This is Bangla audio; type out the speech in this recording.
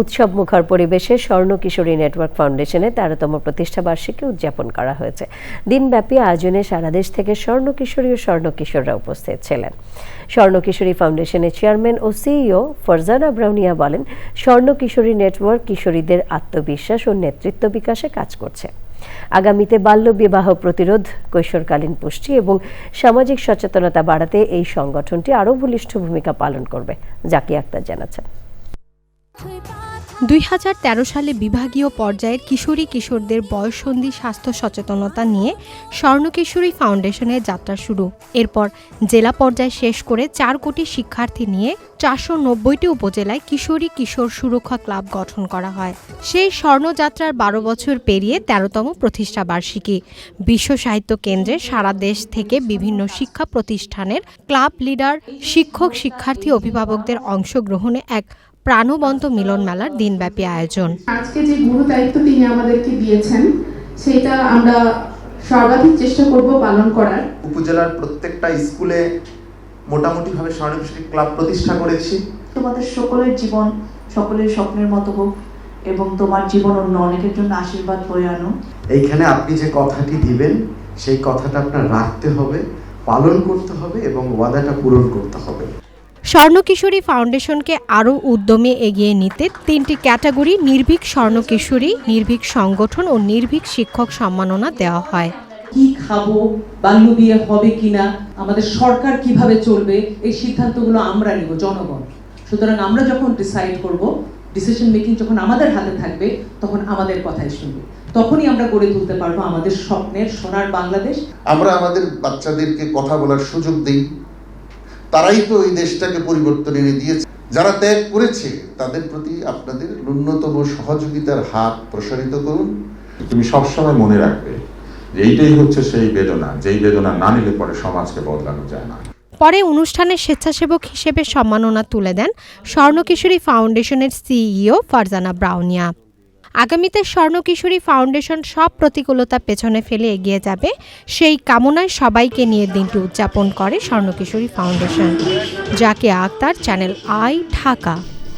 উৎসব মুখর পরিবেশে স্বর্ণ কিশোরী নেটওয়ার্ক ফাউন্ডেশনে তেরোতম প্রতিষ্ঠা বার্ষিকী উদযাপন করা হয়েছে। দিনব্যাপী আয়োজনে সারা দেশ থেকে স্বর্ণ কিশোরী ও স্বর্ণ কিশোররা উপস্থিত ছিলেন। স্বর্ণ কিশোরী ফাউন্ডেশনের চেয়ারম্যান ও সিইও ফরজানা ব্রাউনিয়া বলেন স্বর্ণ কিশোরী নেটওয়ার্ক কিশোরীদের আত্মবিশ্বাস ও নেতৃত্ব বিকাশে কাজ করছে। আগামীতে বাল্যবিবাহ প্রতিরোধ, কৈশোরকালীন পুষ্টি এবং সামাজিক সচেতনতা বাড়াতে এই সংগঠনটি আরও বলিষ্ঠ ভূমিকা পালন করবে জাকি আক্তার জানাচ্ছেন। দুই হাজার তেরো সালে বিভাগীয় পর্যায়ের কিশোরী কিশোরদের বয়সন্ধি স্বাস্থ্য সচেতনতা নিয়ে স্বর্ণকিশোরী ফাউন্ডেশনের যাত্রা শুরু। এরপর জেলা পর্যায়ে শেষ করে চার কোটি শিক্ষার্থী নিয়ে চারশো নব্বইটি উপজেলায় কিশোরী কিশোর সুরক্ষা ক্লাব গঠন করা হয়। সেই স্বর্ণযাত্রার বারো বছর পেরিয়ে তেরোতম প্রতিষ্ঠা বার্ষিকী। বিশ্ব সাহিত্য কেন্দ্রে সারা দেশ থেকে বিভিন্ন শিক্ষা প্রতিষ্ঠানের ক্লাব লিডার, শিক্ষক, শিক্ষার্থী, অভিভাবকদের অংশগ্রহণে এক প্রাণবন্ত মিলন মেলার দিনব্যাপী আয়োজন। আজকে যে গুরু দায়িত্ব তিনি আমাদেরকে দিয়েছেন সেটা আমরা সর্বাধিক চেষ্টা করব পালন করার। উপজেলার প্রত্যেকটা স্কুলে মোটামুটিভাবে স্বর্ণকিশোরী ক্লাব প্রতিষ্ঠা করেছি। তোমাদের সকলের জীবন সকলের স্বপ্নের মতো হোক এবং তোমার জীবন অন্য অনেকের জন্য আশীর্বাদ বয়ে আনো। এইখানে আপনি যে কথাটি দিবেন সেই কথাটা আপনার রাখতে হবে পালন করতে হবে এবং ওয়াদাটা পূরণ করতে হবে। স্বর্ণ কিশোরী ফাউন্ডেশনকে আরও উদ্যমে এগিয়ে নিতে তিনটি ক্যাটাগরি নির্ভীক স্বর্ণ কিশোরী নির্ভীক সংগঠন ও নির্ভীক শিক্ষক সম্মাননা দেওয়া হয়। কি খাব বাল্য বিয়ে হবে কিনা আমাদের সরকার কীভাবে চলবে এই সিদ্ধান্তগুলো আমরা নিব জনগণ। সুতরাং আমরা যখন ডিসাইড করব ডিসিশন মেকিং যখন আমাদের হাতে থাকবে তখন আমাদের কথাই শুনবে। তখনই আমরা গড়ে তুলতে পারব আমাদের স্বপ্নের সোনার বাংলাদেশ। আমরা আমাদের বাচ্চাদেরকে কথা বলার সুযোগ দিই। তারাই তো এই দেশটাকে পরিবর্তন এনে দিয়েছে। যারা ত্যাগ করেছে তাদের প্রতি আপনাদের ন্যূনতম সহযোগিতার হাত প্রসারিত করুন। তুমি সবসময় মনে রাখবে যে এইটাই হচ্ছে সেই বেদনা। যেই বেদনা না নিলে পরে সমাজকে বদলানো যায় না। পরে অনুষ্ঠানে স্বেচ্ছাসেবক হিসেবে সম্মাননা তুলে দেন স্বর্ণ কিশোরী ফাউন্ডেশনের সিইও ফারজানা ব্রাউনিয়া। আগামীতে স্বর্ণকিশোরী ফাউন্ডেশন সব প্রতিকূলতা পেছনে ফেলে এগিয়ে যাবে। সেই কামনায় সবাইকে নিয়ে দিনটি উদযাপন করে Swarnakishori foundation. Zakia Akter, channel I, Dhaka.